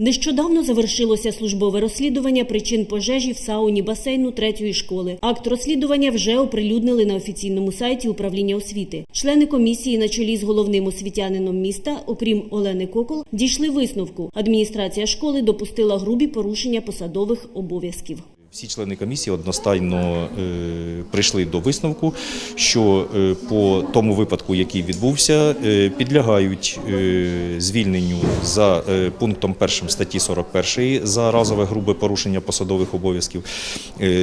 Нещодавно завершилося службове розслідування причин пожежі в сауні басейну третьої школи. Акт розслідування вже оприлюднили на офіційному сайті управління освіти. Члени комісії на чолі з головним освітянином міста, окрім Олени Кокол, дійшли висновку. Адміністрація школи допустила грубі порушення посадових обов'язків. Всі члени комісії одностайно е, прийшли до висновку, що е, по тому випадку, який відбувся, е, підлягають звільненню за пунктом 1 статті 41 за разове грубе порушення посадових обов'язків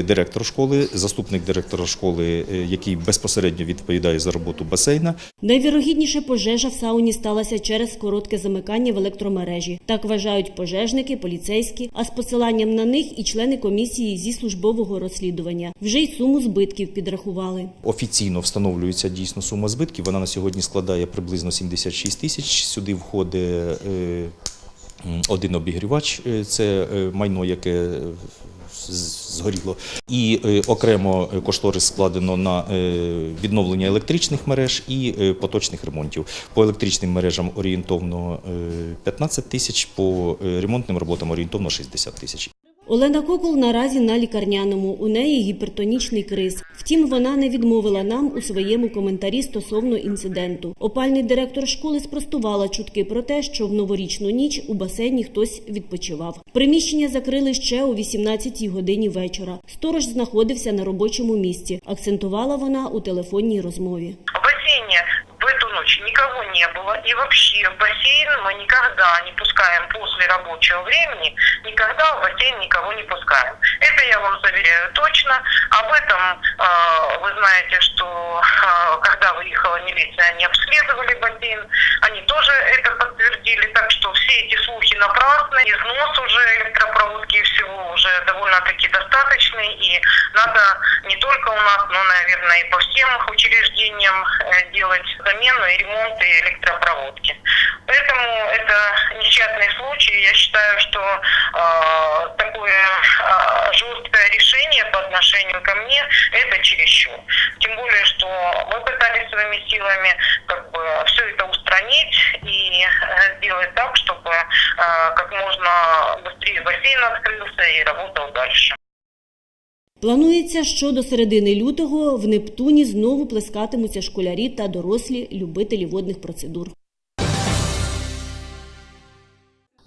директор школи, заступник директора школи, який безпосередньо відповідає за роботу басейна, Найвірогідніше пожежа в сауні сталася через коротке замикання в електромережі. Так вважають пожежники, поліцейські, а з посиланням на них і члени комісії зі службового розслідування. Вже й суму збитків підрахували. Офіційно встановлюється дійсно сума збитків. Вона на сьогодні складає приблизно 76 тисяч. Сюди входить е, один обігрівач, е, це е, майно, яке згоріло. І окремо кошторис складено на відновлення електричних мереж і поточних ремонтів. По електричним мережам орієнтовно е, 15 тисяч, по ремонтним роботам орієнтовно 60 тисяч. Олена Кокол наразі на лікарняному. У неї гіпертонічний криз. Втім, вона не відмовила нам у своєму коментарі стосовно інциденту. Опальний директор школи спростувала чутки про те, що в новорічну ніч у басейні хтось відпочивав. Приміщення закрили ще о 18-й годині вечора. Сторож знаходився на робочому місці. Акцентувала вона у телефонній розмові. Ночь никого не было. И вообще в бассейн мы никогда не пускаем после рабочего времени, никогда в бассейн никого не пускаем. Это я вам заверяю точно. Об этом э, вы знаете, что э, когда выехала милиция, они обследовали бассейн, они тоже это подтвердили. Так что все эти слухи напрасны. Износ уже электропроводки и всего уже довольно-таки достаточный. И надо не только у нас, но, наверное, и по всем учреждениям э, делать замену и ремонт и электропроводки. Поэтому это несчастный случай. Я считаю, что э, такое э, жесткое решение по отношению ко мне это чересчур. Тем более, что мы пытались своими силами как бы все это устранить и э, сделать так, чтобы э, как можно быстрее бассейн открылся и работал дальше. Планується, що до середини лютого в Нептуні знову плескатимуться школярі та дорослі любителі водних процедур.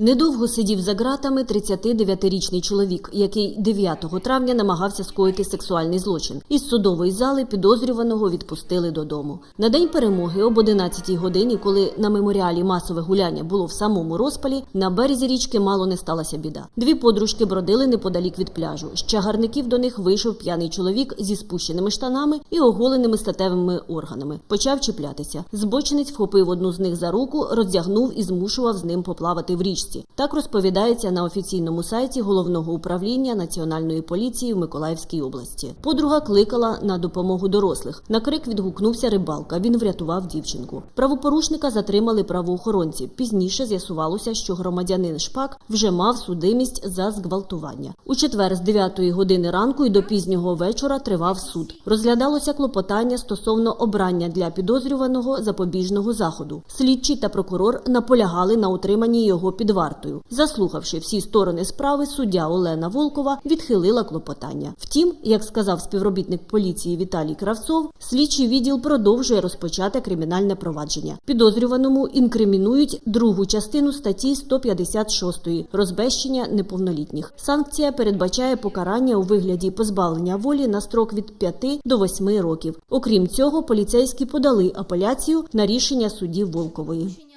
Недовго сидів за ґратами 39-річний чоловік, який 9 травня намагався скоїти сексуальний злочин. Із судової зали підозрюваного відпустили додому. На день перемоги об 11 годині, коли на меморіалі масове гуляння було в самому розпалі, на березі річки мало не сталася біда. Дві подружки бродили неподалік від пляжу. З чагарників до них вийшов п'яний чоловік зі спущеними штанами і оголеними статевими органами. Почав чіплятися. Збочинець вхопив одну з них за руку, роздягнув і змушував з ним поплавати в річці. Так розповідається на офіційному сайті головного управління національної поліції в Миколаївській області. Подруга кликала на допомогу дорослих. На крик відгукнувся рибалка. Він врятував дівчинку. Правопорушника затримали правоохоронці. Пізніше з'ясувалося, що громадянин Шпак вже мав судимість за зґвалтування. У четвер з 9 години ранку і до пізнього вечора тривав суд. Розглядалося клопотання стосовно обрання для підозрюваного запобіжного заходу. Слідчий та прокурор наполягали на утриманні його під вартою. Заслухавши всі сторони справи, суддя Олена Волкова відхилила клопотання. Втім, як сказав співробітник поліції Віталій Кравцов, слідчий відділ продовжує розпочати кримінальне провадження. Підозрюваному інкримінують другу частину статті 156 розбещення неповнолітніх. Санкція передбачає покарання у вигляді позбавлення волі на строк від 5 до 8 років. Окрім цього, поліцейські подали апеляцію на рішення судді Волкової.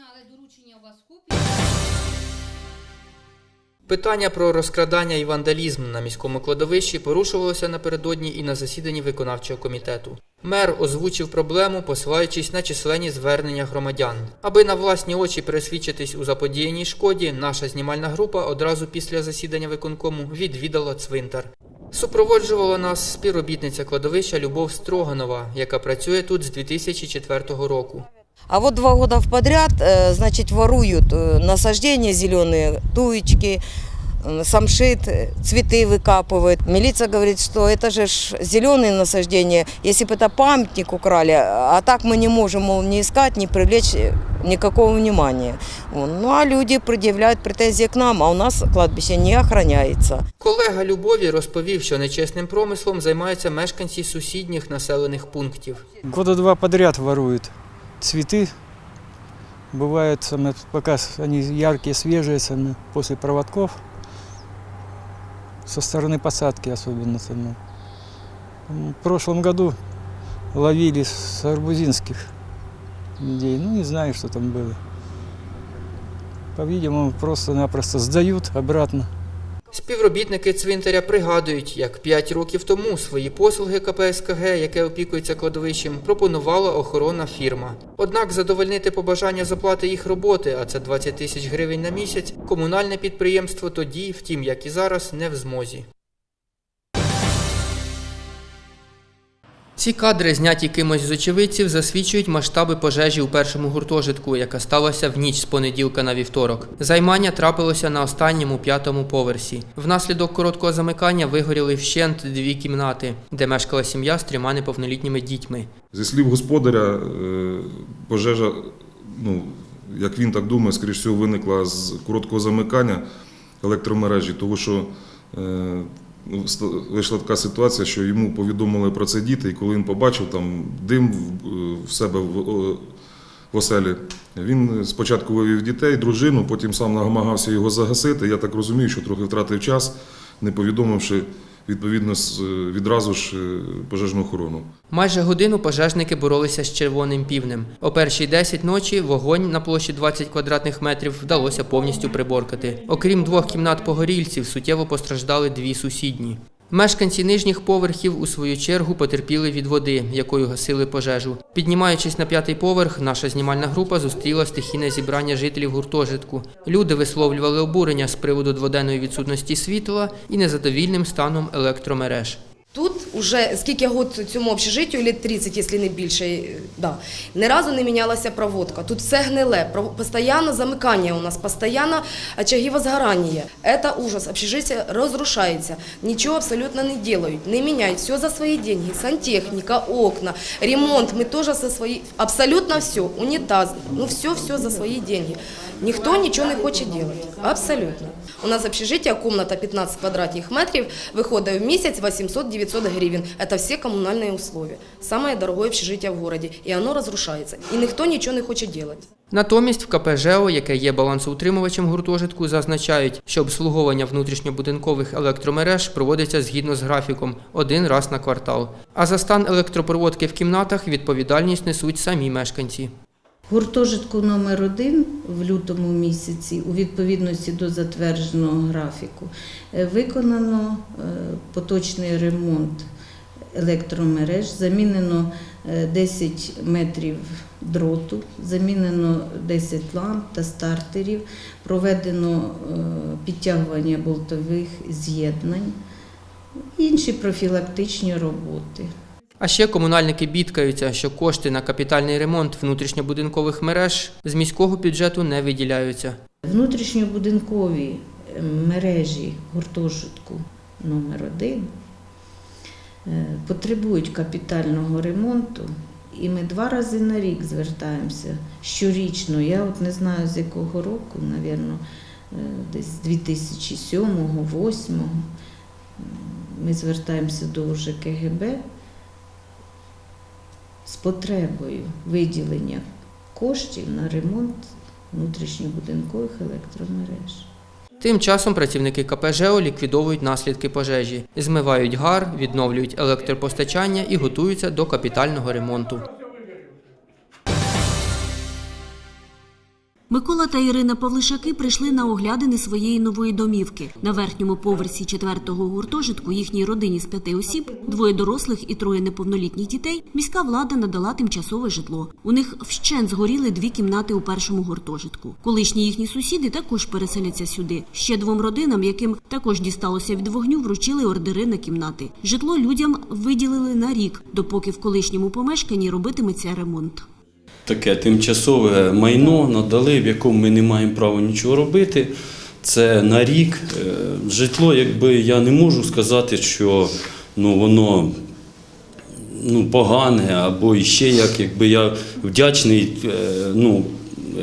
Питання про розкрадання і вандалізм на міському кладовищі порушувалося напередодні і на засіданні виконавчого комітету. Мер озвучив проблему, посилаючись на численні звернення громадян. Аби на власні очі пересвідчитись у заподіяній шкоді, наша знімальна група одразу після засідання виконкому відвідала цвинтар. Супроводжувала нас співробітниця кладовища Любов Строганова, яка працює тут з 2004 року. А вот два года в подряд, э, значит, воруют э, насаждения зеленые, туечки, э, самшит, э, цветы выкапывают. Милиция говорит, что это же зеленые насаждения, если бы это памятник украли, а так мы не можем, мол, не искать, не привлечь э, никакого внимания. Вон. Ну а люди предъявляют претензии к нам, а у нас кладбище не охраняется. Колега Любові розповів, що нечесним промислом займаються мешканці сусідніх населених пунктів. Года два подряд воруют Цветы. Самое- пока они яркие, свежие, самое, после проводков. Со стороны посадки особенно. самое. М, В прошлом году ловили с арбузинских людей. Ну, не знаю, что там было. По-видимому, просто-напросто сдают обратно. Співробітники цвинтаря пригадують, як 5 років тому свої послуги КПСКГ, яке опікується кладовищем, пропонувала охоронна фірма. Однак задовольнити побажання заплати їх роботи, а це 20 тисяч гривень на місяць, комунальне підприємство тоді, втім як і зараз, не в змозі. Ці кадри, зняті кимось з очевидців, засвідчують масштаби пожежі у першому гуртожитку, яка сталася в ніч з понеділка на вівторок. Займання трапилося на останньому п'ятому поверсі. Внаслідок короткого замикання вигоріли вщент дві кімнати, де мешкала сім'я з трьома неповнолітніми дітьми. Зі слів господаря, е, пожежа, ну, як він так думає, скоріш всього, виникла з короткого замикання електромережі, тому що е, вийшла така ситуація, що йому повідомили про це діти, і коли він побачив там дим в, е, себе в оселі, він спочатку вивів дітей, дружину, потім сам намагався його загасити. Я так розумію, що трохи втратив час, не повідомивши відповідно з- відразу ж е, пожежну охорону. Майже годину пожежники боролися з червоним півнем. О першій 10 ночі вогонь на площі 20 квадратних метрів вдалося повністю приборкати. Окрім двох кімнат погорільців, суттєво постраждали дві сусідні. Мешканці нижніх поверхів у свою чергу потерпіли від води, якою гасили пожежу. Піднімаючись на п'ятий поверх, наша знімальна група зустріла стихійне зібрання жителів гуртожитку. Люди висловлювали обурення з приводу дводенної відсутності світла і незадовільним станом електромереж. Тут уже скільки год цьому общежиттю, літ 30, якщо не більше, е, да, ні разу не мінялася проводка. Тут все гниле, постійно замикання у нас, постійно очаги возгорання. Це ужас, общежиття розрушається, нічого абсолютно не делають, не міняють, все за свої деньги, сантехніка, окна, ремонт, ми теж за свої, абсолютно все, унітаз, ну все-все за свої деньги. Ніхто нічого не хоче робити, абсолютно. У нас общежиття, комната 15 квадратних метрів, виходить в місяць 800-900 гривень. Это все коммунальные условия. Самое дорогое общежитие в городе. И оно разрушается. И никто ничего не хочет делать. Натомість в КП ЖЕО, яке є балансоутримувачем гуртожитку, зазначають, що обслуговування внутрішньобудинкових електромереж проводиться згідно з графіком один раз на квартал. А за стан електропроводки в кімнатах відповідальність несуть самі мешканці. Гуртожитку номер 1 в лютому місяці у відповідності до затвердженого графіку е, виконано е, поточний ремонт електромереж, замінено е, 10 метрів дроту, замінено 10 ламп та стартерів, проведено е, підтягування болтових з'єднань, інші профілактичні роботи. А ще комунальники бідкаються, що кошти на капітальний ремонт внутрішньобудинкових мереж з міського бюджету не виділяються. Внутрішньобудинкові е, мережі гуртожитку номер 1 потребують капітального ремонту, і ми два рази на рік звертаємося щорічно. Я от не знаю з якого року, напевно, десь з 2007-2008. Ми звертаємося до ЖКГБ з потребою виділення коштів на ремонт внутрішньобудинкових електромереж. Тим часом працівники КПЖО ліквідовують наслідки пожежі, змивають гар, відновлюють електропостачання і готуються до капітального ремонту. Микола та Ірина Павлишаки прийшли на оглядини своєї нової домівки. На верхньому поверсі четвертого гуртожитку їхній родині з п'яти осіб, двоє дорослих і троє неповнолітніх дітей. Міська влада надала тимчасове житло. У них вщент згоріли дві кімнати у першому гуртожитку. Колишні їхні сусіди також переселяться сюди. Ще двом родинам, яким також дісталося від вогню, вручили ордери на кімнати. Житло людям виділили на рік, допоки в колишньому помешканні робитиметься ремонт. Таке тимчасове майно надали, в якому ми не маємо права нічого робити. Це на рік. Е, Житло, якби я не можу сказати, що ну, воно ну, погане або іще як, якби я вдячний е, ну,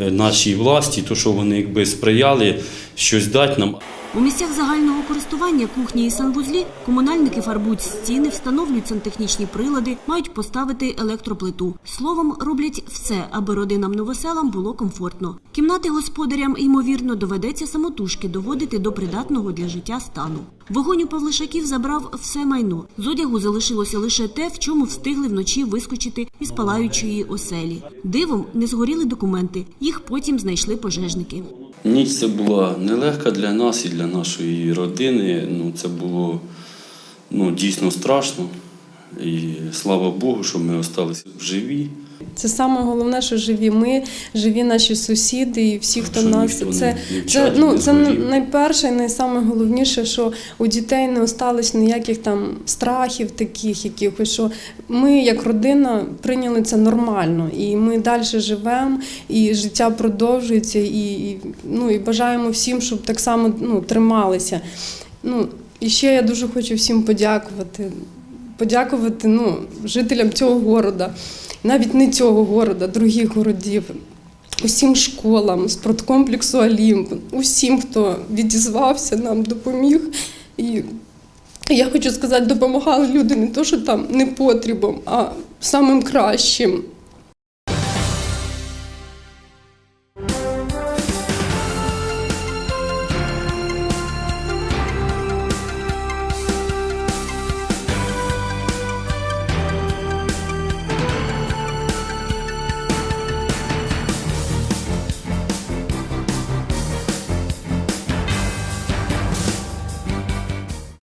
е, нашій власті, то що вони якби сприяли щось дати нам. У місцях загального користування кухні і санвузлі комунальники фарбують стіни, встановлюють сантехнічні прилади, мають поставити електроплиту. Словом, роблять все, аби родинам новоселам було комфортно. Кімнати господарям, ймовірно, доведеться самотужки доводити до придатного для життя стану. Вогонь у Павлишаків забрав все майно. З одягу залишилося лише те, в чому встигли вночі вискочити із палаючої оселі. Дивом не згоріли документи. Їх потім знайшли пожежники. Ніч це була нелегка для нас і для нашої родини. Ну, це було ну, дійсно страшно. І слава Богу, що ми залишилися живі. Це саме головне, що живі ми, живі наші сусіди і всі, хто Що нас. Це, не- не це, ну, це найперше і найсамайголовніше, що у дітей не осталось ніяких там страхів таких якихось, що ми як родина прийняли це нормально. І ми далі живемо, і життя продовжується, і, і, ну, і бажаємо всім, щоб так само ну, трималися. Ну, і ще я дуже хочу всім подякувати. Подякувати ну, жителям цього города, навіть не цього города, других городів, усім школам, спорткомплексу Олімп, усім, хто відізвався, нам допоміг. І я хочу сказати, допомагали люди не то, що там не потрібом, а самим кращим.